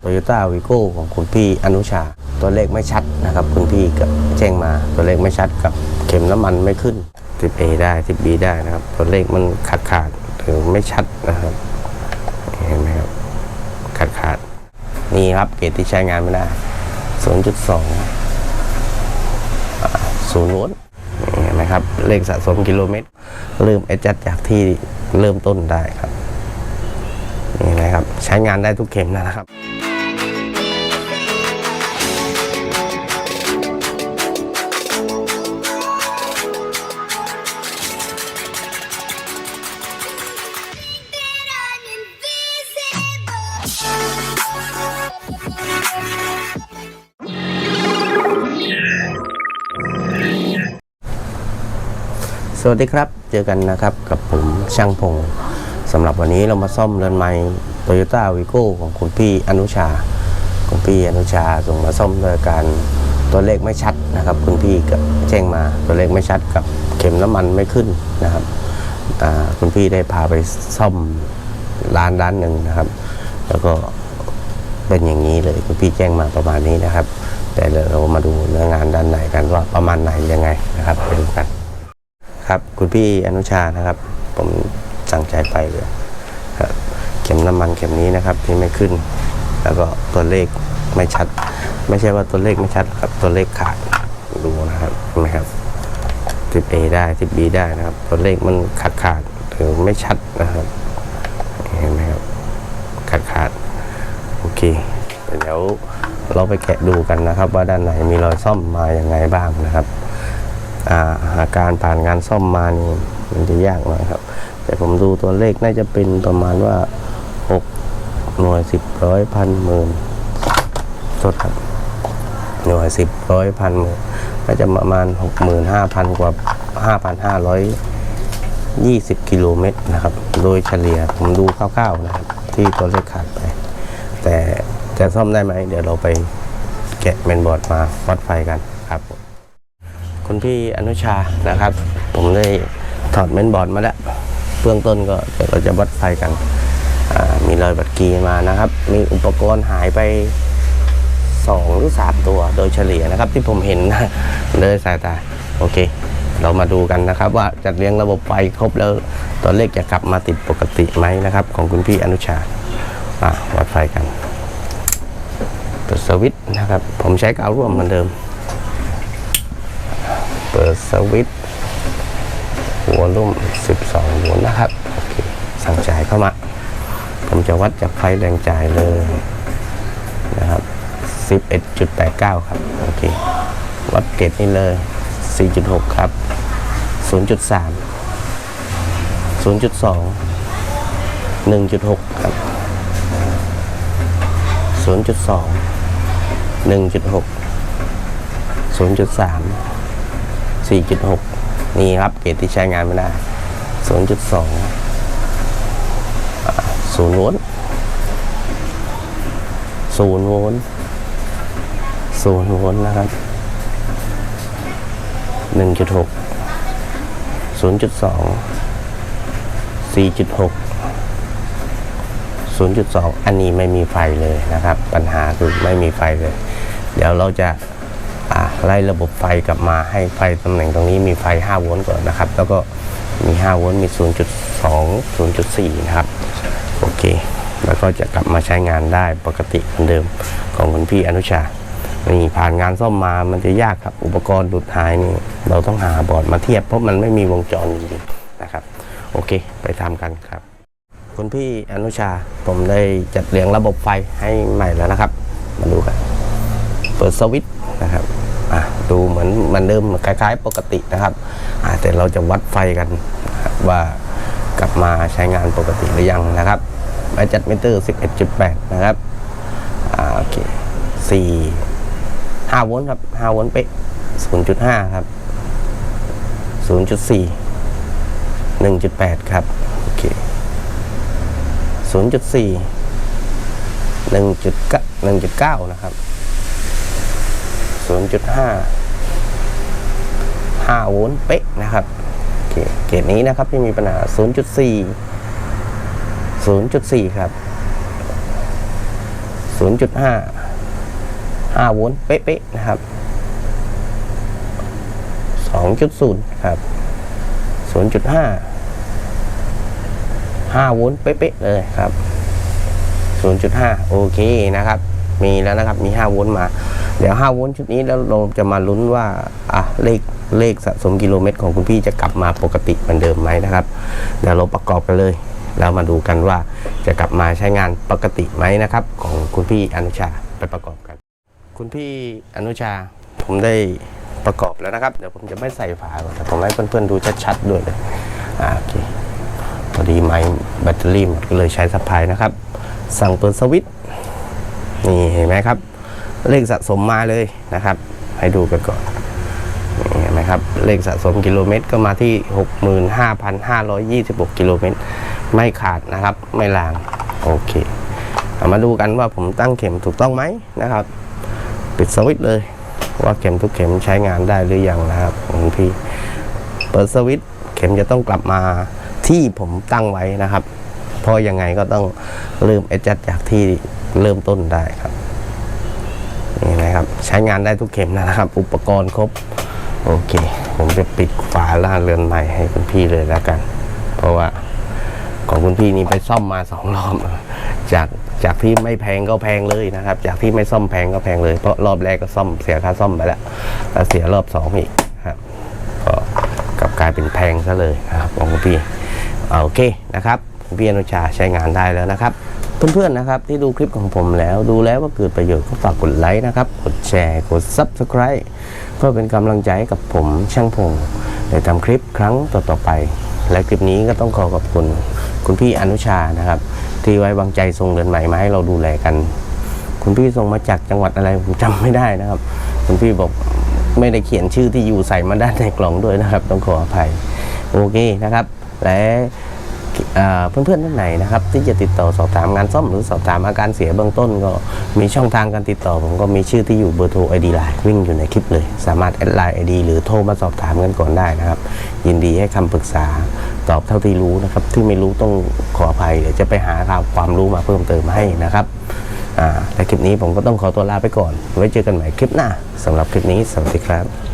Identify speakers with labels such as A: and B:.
A: โตโยต้าวีโก้ของคุณพี่อนุชา ตัวเลขไม่ชัดนะครับ คุณพี่ก็แจ้งมาตัวเลขไม่ชัดกับเข็มน้ำมันไม่ขึ้นทิป A ได้ทิป B ได้นะครับ ตัวเลขมันขาดขาดหรือไม่ชัดนะครับเห็นไหมครับขาดขาดนี่ครับเกรดที่ใช้งานไม่ได้ 0.2อ่าศูนย์โวลต์นี่เห็นไหมครับ เลขสะสมกิโลเมตร เริ่มเอจัดจากที่เริ่มต้นได้ครับนี่นะครับ ใช้งานได้ทุกเข็มนะครับ สวัสดีครับ เจอกันนะครับกับผมช่างพงสำหรับวันนี้เรามาซ่อมเรือนไม้โตโยต้าวีโก้ของคุณพี่อนุชา คุณพี่อนุชาส่งมาซ่อมโดยการตัวเลขไม่ชัดนะครับ คุณพี่ก็แจ้งมาตัวเลขไม่ชัดกับเข็มน้ำมันไม่ขึ้นนะครับคุณพี่ได้พาไปซ่อมร้านร้านหนึ่งนะครับ แล้วก็เป็นอย่างนี้เลยคุณพี่แจ้งมาประมาณนี้นะครับ แต่เรามาดูเนื้องานด้านไหนกันว่าประมาณไหนยังไงนะครับไปดูกัน ครับคุณพี่อนุชานะครับ ผมสั่งใจไปเลยครับเข็มน้ำมันเข็มนี้นะครับที่ไม่ขึ้น แล้วก็ตัวเลขไม่ชัด ไม่ใช่ว่าตัวเลขไม่ชัดครับตัวเลขขาดดูนะครับเห็นไหมครับทิป A ได้ทิป B ได้นะครับ ตัวเลขมันขาดขาดหรือไม่ชัดนะครับเห็นไหมครับขาดขาดโอเคเดี๋ยวเราไปแกะดูกันนะครับ ว่าด้านไหนมีรอยซ่อมมาอย่างไงบ้างนะครับ อาอาการผ่านงานซ่อมมานี่มันจะยากหน่อยครับ แต่ผมดูตัวเลขน่าจะเป็นประมาณว่า 6 หน่วย 10 ร้อยพันหมื่นโทษครับหน่วย 10 ร้อยพันหมื่นก็จะประมาณ 65,000 กว่า 5,520 กิโลเมตรนะครับ โดยเฉลี่ยผมดูคร่าวๆนะครับ ที่ตัวเลขขาดไป แต่จะซ่อมได้ไหม เดี๋ยวเราไปแกะเมนบอร์ดมาวัดไฟกันครับผม คุณพี่อนุชานะครับ ผมได้ถอดเมนบอร์ดมาแล้วเบื้องต้นก็เดี๋ยวเราจะวัดไฟกันมีรอยบัตรกีมานะครับ มีอุปกรณ์หายไปสองหรือสามตัวโดยเฉลี่ยนะครับ ที่ผมเห็นเลยสายตาโอเค เรามาดูกันนะครับ ว่าจัดเรียงระบบไฟครบแล้วตัวเลขจะกลับมาติดปกติไหมนะครับ ของคุณพี่อนุชาวัดไฟกันเปิดสวิตช์นะครับ ผมใช้กาวร่วมเหมือนเดิม เปิดสวิตช์หัวรุ่ม 12โวลต์นะครับ โอเค สั่งจ่ายเข้ามา ผมจะวัดจากไฟแรงจ่ายเลยนะครับ 11.89 ครับ โอเค วัดเกตนี่เลย 4.6 ครับ 0.3 0.2 1.6 ครับ 0.2 1.6 0.3 4.6 นี่ครับเกรดที่ใช้งานไม่ได้ 0.2อ่า0โวลต์0โวลต์0โวลต์นะครับ 1.6 0.2 4.6 0.2 อันนี้ไม่มีไฟเลยนะครับ ปัญหาคือไม่มีไฟเลย เดี๋ยวเราจะ ไล่ระบบไฟกลับมาให้ไฟตำแหน่งตรงนี้มีไฟ 5 โวลต์ก่อนนะครับ แล้วก็มี 5 โวลต์มี 0.2 0.4 นะครับ โอเค แล้วก็จะกลับมาใช้งานได้ปกติเหมือนเดิมของคุณพี่อนุชา นี่ผ่านงานซ่อมมามันจะยากครับ อุปกรณ์หลุดหายนี่ เราต้องหาบอร์ดมาเทียบเพราะมันไม่มีวงจรจริงๆนะครับ โอเค ไปทำกันครับ คุณพี่อนุชา ผมได้จัดเรียงระบบไฟให้ใหม่แล้วนะครับ มาดูกัน เปิดสวิตช์นะครับ ดูเหมือนมันเดิมคล้าย ๆ ปกตินะครับแต่เราจะวัดไฟกันว่ากลับมาใช้งานปกติหรือยังนะครับม้จัดมิเตอร์ 11.8 นะครับโอเค4 5 โวลต์ครับ 5 โวลต์เป๊ะ 0.5 ครับ 0.4 1.8 ครับ โอเค 0.4 1.9 1.9 นะครับ 0.5 5โวลต์เป๊ะนะครับเคเกรดนี้นะครับที่มีปัญหา 0.4 0.4 ครับ 0.5 5โวลต์เป๊ะๆนะครับ 2.0 ครับ 0.5 5โวลต์เป๊ะๆเลยครับ 0.5 โอเคนะครับ มีแล้วนะครับ มี 5 โวลต์มา เดี๋ยว5โวลต์ชุดนี้แล้วเราจะมาลุ้นว่าอะเลขเลขสะสมกิโลเมตรของคุณพี่จะกลับมาปกติเหมือนเดิมไหมนะครับ เดี๋ยวเราประกอบกันเลย แล้วมาดูกันว่าจะกลับมาใช้งานปกติไหมนะครับ ของคุณพี่อนุชาไปประกอบกัน คุณพี่อนุชาผมได้ประกอบแล้วนะครับ เดี๋ยวผมจะไม่ใส่ฝาแต่ผมให้เพื่อนๆดูชัดๆด้วยเลยอ่าโอเคพอดีไม้แบตเตอรี่หมดก็เลยใช้สะพายนะครับ สั่งเปิดสวิตช์นี่เห็นไหมครับ เลขสะสมมาเลยนะครับ ให้ดูกันก่อนนี่เห็นไหมครับเลขสะสมกิโลเมตรก็มาที่ 65,526 กิโลเมตร ไม่ขาดนะครับ ไม่ลางโอเคเอามาดูกันว่าผมตั้งเข็มถูกต้องไหมนะครับ ปิดสวิตช์เลย ว่าเข็มทุกเข็มใช้งานได้หรือยังนะครับของคุณพี่เปิดสวิตช์เข็มจะต้องกลับมาที่ผมตั้งไว้นะครับ เพราะยังไงก็ต้องเริ่มเอจัดจากที่เริ่มต้นได้ครับ นะครับ ใช้งานได้ทุกเข็มนะครับ อุปกรณ์ครบ โอเค ผมจะปิดฝาล่าเรือนใหม่ให้คุณพี่เลยแล้วกัน เพราะว่าของคุณพี่นี่ไปซ่อมมาสองรอบ จากจากที่ไม่แพงก็แพงเลยนะครับ จากที่ไม่ซ่อมแพงก็แพงเลย เพราะรอบแรกก็ซ่อมเสียค่าซ่อมไปแล้วแล้วเสียรอบสองอีกครับก็กลับกลายเป็นแพงซะเลยนะครับของคุณพี่โอเคนะครับคุณพี่อนุชาใช้งานได้แล้วนะครับ เพื่อนๆนะครับที่ดูคลิปของผมแล้วดูแล้วว่าเกิดประโยชน์ก็ฝากกดไลค์นะครับ กดแชร์กด Subscribe เพื่อเป็นกำลังใจให้กับผมช่างพงในทำคลิปครั้งต่อๆไป และคลิปนี้ก็ต้องขอขอบคุณคุณพี่อนุชานะครับ ที่ไว้วางใจส่งเรือนใหม่มาให้เราดูแลกัน คุณพี่ส่งมาจากจังหวัดอะไรผมจำไม่ได้นะครับ คุณพี่บอกไม่ได้เขียนชื่อที่อยู่ใส่มาด้านในกล่องด้วยนะครับ ต้องขออภัยโอเคนะครับ และ เพื่อนๆท่านไหนนะครับที่จะติดต่อสอบถามงานซ่อมหรือสอบถามอาการเสียเบื้องต้นก็มีช่องทางการติดต่อ ผมก็มีชื่อที่อยู่เบอร์โทรไอดีไลน์วิ่งอยู่ในคลิปเลย สามารถแอดไลน์ไอดีหรือโทรมาสอบถามกันก่อนได้นะครับ ยินดีให้คำปรึกษาตอบเท่าที่รู้นะครับ ที่ไม่รู้ต้องขออภัยเดี๋ยวจะไปหาความรู้มาเพิ่มเติมให้นะครับและคลิปนี้ผมก็ต้องขอตัวลาไปก่อน ไว้เจอกันใหม่คลิปหน้าสำหรับคลิปนี้สวัสดีครับ